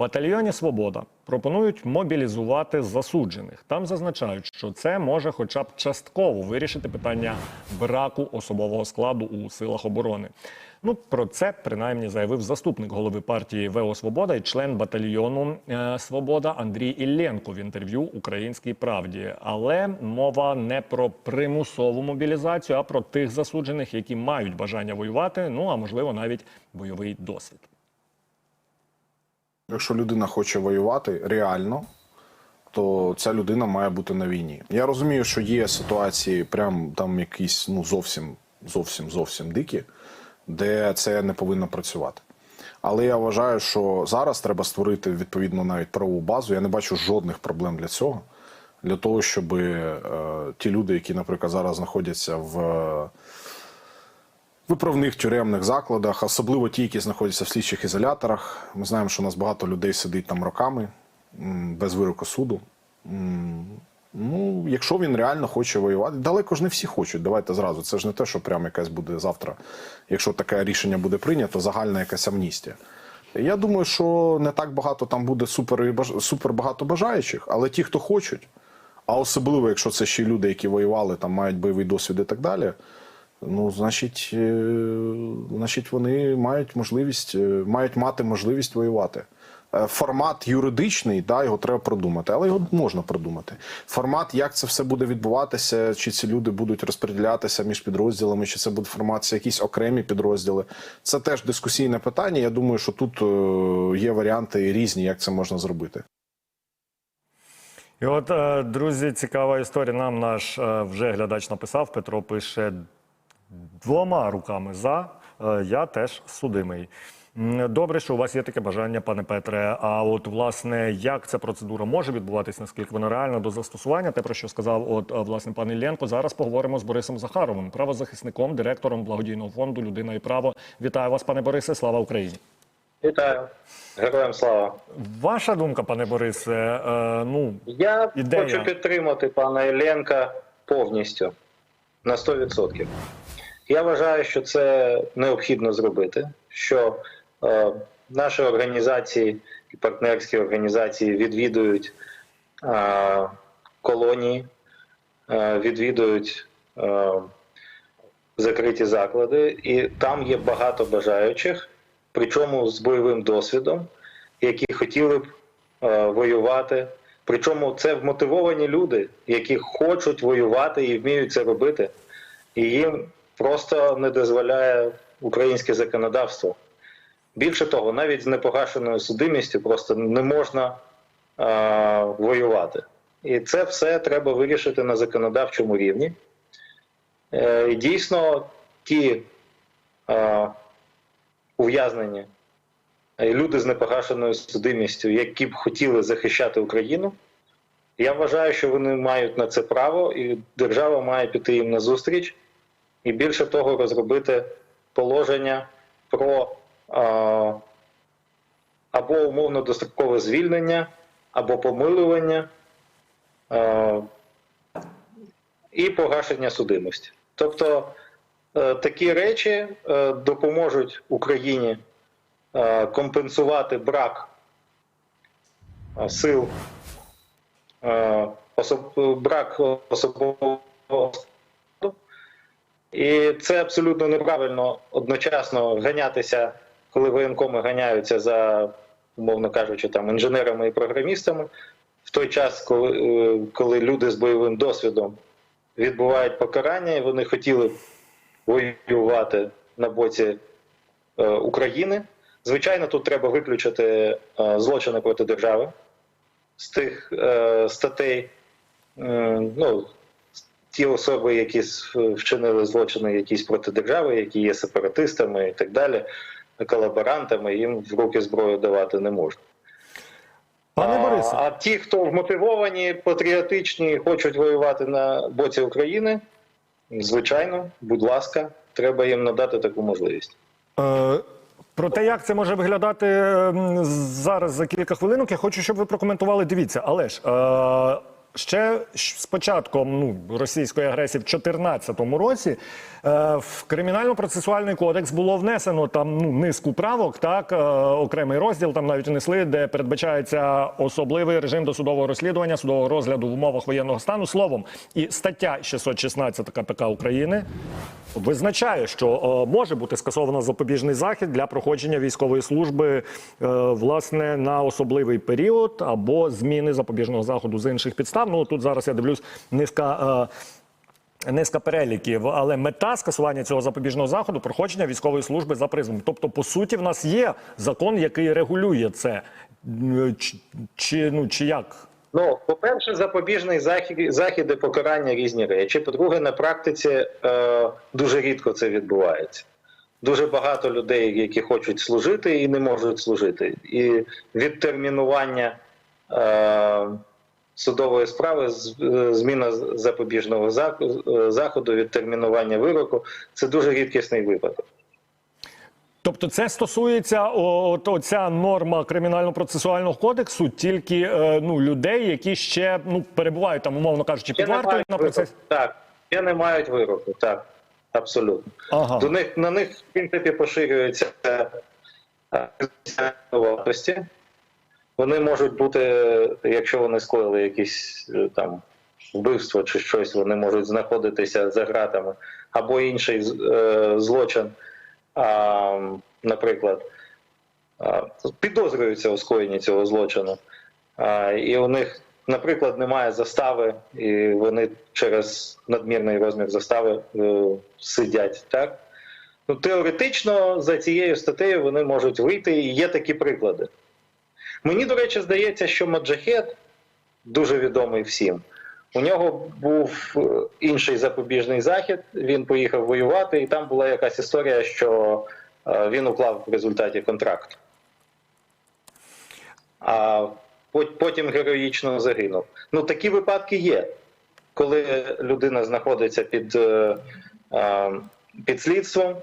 батальйоні Свобода пропонують мобілізувати засуджених. Там зазначають, що це може, хоча б частково вирішити питання браку особового складу у силах оборони. Ну про це принаймні заявив заступник голови партії ВО Свобода і член батальйону е, Свобода Андрій Ілленко в інтерв'ю Українській правді. Але мова не про примусову мобілізацію, а про тих засуджених, які мають бажання воювати. Ну а можливо навіть бойовий досвід. Якщо людина хоче воювати реально, то ця людина має бути на війні. Я розумію, що є ситуації, прям там якісь ну зовсім, зовсім, зовсім дикі, де це не повинно працювати. Але я вважаю, що зараз треба створити відповідно навіть правову базу. Я не бачу жодних проблем для цього. Для того, щоб е, ті люди, які, наприклад, зараз знаходяться в виправних тюремних закладах, особливо ті, які знаходяться в слідчих ізоляторах. Ми знаємо, що у нас багато людей сидить там роками без вироку суду. Ну, якщо він реально хоче воювати, далеко ж не всі хочуть. Давайте зразу. Це ж не те, що прямо якась буде завтра, якщо таке рішення буде прийнято, загальна якась амністія. Я думаю, що не так багато там буде супер, супер багато бажаючих, але ті, хто хочуть, а особливо, якщо це ще люди, які воювали, там мають бойовий досвід і так далі. Ну, значить, е, значить, вони мають можливість, е, мають мати можливість воювати. Е, Формат юридичний, да, його треба продумати, але його можна продумати. Формат, як це все буде відбуватися, чи ці люди будуть розподілятися між підрозділами, чи це будуть форматися якісь окремі підрозділи. Це теж дискусійне питання. Я думаю, що тут є варіанти різні, як це можна зробити. І от, друзі, цікава історія. Нам наш вже глядач написав. Петро пише двома руками за. Е, Я теж судимий. Добре, що у вас є таке бажання, пане Петре. А от власне, як ця процедура може відбуватись, наскільки вона реальна до застосування? Те, про що сказав от е, власне пан Іллєнко. Зараз поговоримо з Борисом Захаровим, правозахисником, директором благодійного фонду Людина і право. Вітаю вас, пане Борисе. Слава Україні. Вітаю, героям слава. Ваша думка, пане Борисе, е, ну Я Ідея. хочу підтримати пана Єленка повністю на 100%. Я вважаю, що це необхідно зробити. Що е, наші організації і партнерські організації відвідують е, колонії, е, відвідують е, закриті заклади, і там є багато бажаючих, причому з бойовим досвідом, які хотіли б е, воювати. Причому це вмотивовані люди, які хочуть воювати і вміють це робити, і їм просто не дозволяє українське законодавство. Більше того, навіть з непогашеною судимістю просто не можна е, воювати. І це все треба вирішити на законодавчому рівні. Е, і дійсно, ті е, ув'язнені е, люди з непогашеною судимістю, які б хотіли захищати Україну, я вважаю, що вони мають на це право, і держава має піти їм на зустріч, і більше того, розробити положення про е, або умовно дострокове звільнення, або помилування. Е, і погашення судимості. Тобто е, такі речі е, допоможуть Україні е, компенсувати брак сил, брак особового. І це абсолютно неправильно одночасно ганятися, коли воєнкоми ганяються за, умовно кажучи, там інженерами і програмістами, в той час, коли, е, коли люди з бойовим досвідом відбувають покарання, і вони хотіли воювати на боці е, України. Звичайно, тут треба виключити е, злочини проти держави з тих е, статей. Е, ну, ті особи, які вчинили злочини якісь проти держави, які є сепаратистами і так далі, колаборантами, їм в руки зброю давати не можна. пане А, Борисе. а ті, хто вмотивовані, патріотичні, хочуть воювати на боці України, звичайно, будь ласка, треба їм надати таку можливість. Е, Про те, як це може виглядати зараз за кілька хвилинок, я хочу, щоб ви прокоментували. Дивіться, але ж е, ще з початком ну, російської агресії в 2014 році е, в кримінально-процесуальний кодекс було внесено там ну, низку правок, так, е, окремий розділ там навіть внесли, де передбачається особливий режим досудового розслідування, судового розгляду в умовах воєнного стану. Словом, і стаття 616 КПК України визначає, що е, може бути скасовано запобіжний захід для проходження військової служби е, власне на особливий період або зміни запобіжного заходу з інших підстав. Ну тут зараз я дивлюсь низка. е, Низка переліків, але мета скасування цього запобіжного заходу проходження військової служби за призовом. Тобто, по суті, в нас є закон, який регулює це. Чи ну чи як? Ну, по-перше, запобіжний захід, захід і покарання різні речі. По-друге, на практиці е, дуже рідко це відбувається. Дуже багато людей, які хочуть служити і не можуть служити. І відтермінування е, судової справи, е, зміна запобіжного е, заходу, відтермінування вироку це дуже рідкісний випадок. Тобто, це стосується от оця норма кримінально-процесуального кодексу тільки е, ну людей, які ще ну перебувають там, умовно кажучи, під вартою на процесі. Так, ще не мають вироку, так, абсолютно. Ага. До них на них в принципі поширюється е, вартості. Вони можуть бути, якщо вони скоїли якісь е, там вбивство чи щось, вони можуть знаходитися за ґратами, або інший е, злочин, наприклад, підозрюються у скоєнні цього злочину. І у них, наприклад, немає застави, і вони через надмірний розмір застави е, сидять. Так? Ну, теоретично за цією статтею вони можуть вийти, і є такі приклади. Мені, до речі, здається, що Маджахет, дуже відомий всім, у нього був е, інший запобіжний захід, він поїхав воювати, і там була якась історія, що е, він уклав в результаті контракт. А потім героїчно загинув. Ну, такі випадки є, коли людина знаходиться під, е, під слідством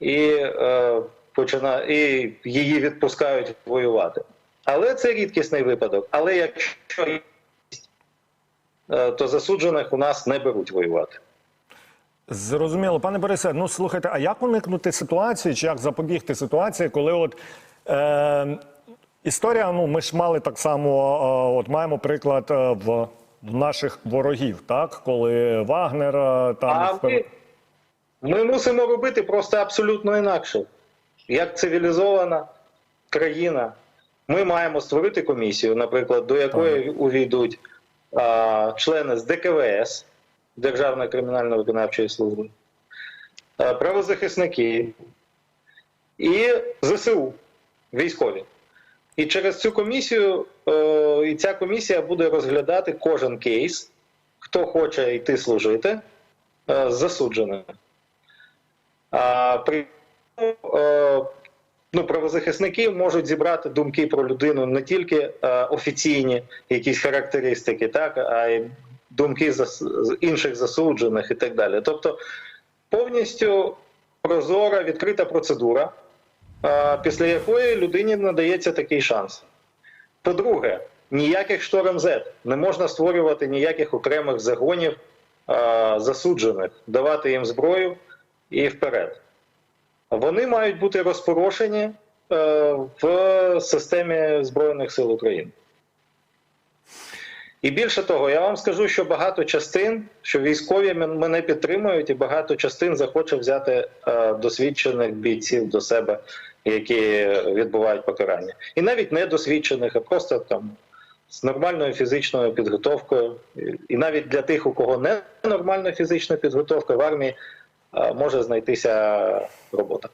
і, е, почина... і її відпускають воювати. Але це рідкісний випадок. Але якщо то засуджених у нас не беруть воювати. Зрозуміло, пане Борисе. Ну слухайте, а як уникнути ситуації, чи як запобігти ситуації, коли от е, історія, ну ми ж мали так само, е, от маємо приклад е, в, в наших ворогів, так коли Вагнер е, там А ми, ми мусимо робити просто абсолютно інакше. Як цивілізована країна, ми маємо створити комісію, наприклад, до якої увійдуть члени з ДКВС, Державної кримінально-виконавчої служби, правозахисники і ЗСУ, військові. І через цю комісію, е, і ця комісія буде розглядати кожен кейс, хто хоче йти служити е, з засудженими. При е, ну, правозахисники можуть зібрати думки про людину не тільки е, офіційні якісь характеристики, так, а й думки зас, інших засуджених і так далі. Тобто повністю прозора, відкрита процедура, е, після якої людині надається такий шанс. По-друге, ніяких шторм Z. Не можна створювати ніяких окремих загонів е, засуджених, давати їм зброю і вперед. Вони мають бути розпорошені е, в системі Збройних сил України. І більше того, я вам скажу, що багато частин, що військові мене підтримують, і багато частин захоче взяти е, досвідчених бійців до себе, які відбувають покарання. І навіть не досвідчених, а просто там з нормальною фізичною підготовкою. І- навіть для тих, у кого не нормальна фізична підготовка в армії, може знайтися робота.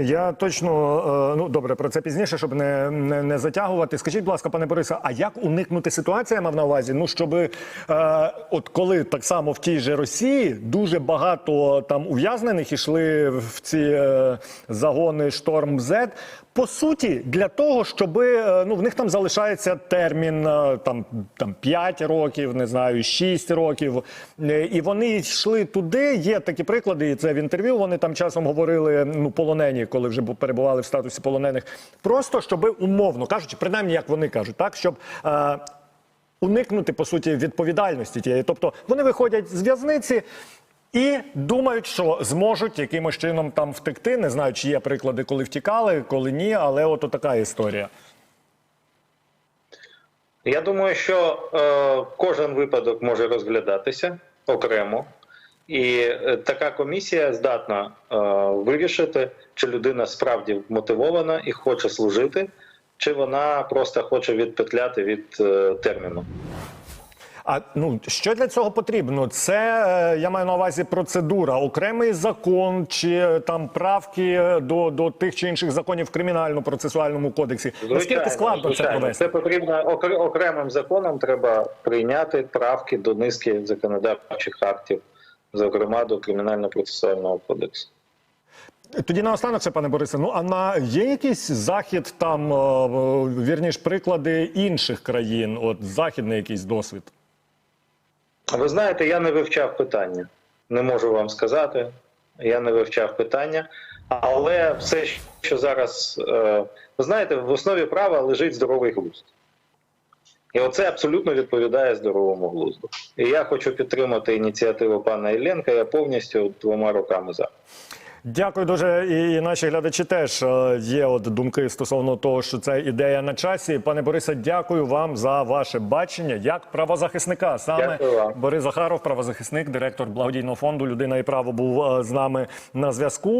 Я точно е, ну добре про це пізніше, щоб не, не, не затягувати. Скажіть, будь ласка, пане Борисе, а як уникнути ситуації, я мав на увазі? Ну щоб е, от коли так само в тій же Росії дуже багато там ув'язнених ішли в ці е, загони шторм Z, по суті, для того, щоб е, ну в них там залишається термін е, там, там 5 років, не знаю, 6 років. Е, І вони йшли туди. Є такі приклади, і це в інтерв'ю. Вони там часом говорили ну полонені, коли вже перебували в статусі полонених. Просто щоб умовно кажучи, принаймні як вони кажуть, так щоб. Уникнути по суті відповідальності тієї. Тобто вони виходять з в'язниці. І думають, що зможуть якимось чином там втекти. Не знаю, чи є приклади, коли втікали, коли ні, але от така історія. Я думаю, що е, кожен випадок може розглядатися окремо, і е, така комісія здатна е, вирішити, чи людина справді мотивована і хоче служити, чи вона просто хоче відпетляти від е, терміну. А ну що для цього потрібно? Це е, я маю на увазі процедура, окремий закон чи е, там правки до, до тих чи інших законів в кримінально-процесуальному кодексі. Наскільки складно це провести? Це потрібно окр- окремим законом. Треба прийняти правки до низки законодавчих актів, зокрема до кримінально-процесуального кодексу. Тоді наостанок, ще, пане Борисе, ну а на є якийсь захід там, е, е, вірніш, приклади інших країн, от західний якийсь досвід. Ви знаєте, я не вивчав питання. Не можу вам сказати. Я не вивчав питання. Але все, що зараз, е, ви знаєте, в основі права лежить здоровий глузд. І оце абсолютно відповідає здоровому глузду. І я хочу підтримати ініціативу пана Ілленка. Я повністю двома руками за. Дякую дуже. І, наші глядачі теж е, є от думки стосовно того, що це ідея на часі. Пане Борисе, дякую вам за ваше бачення як правозахисника. Саме. Борис Захаров, правозахисник, директор благодійного фонду Людина і право був е, з нами на зв'язку.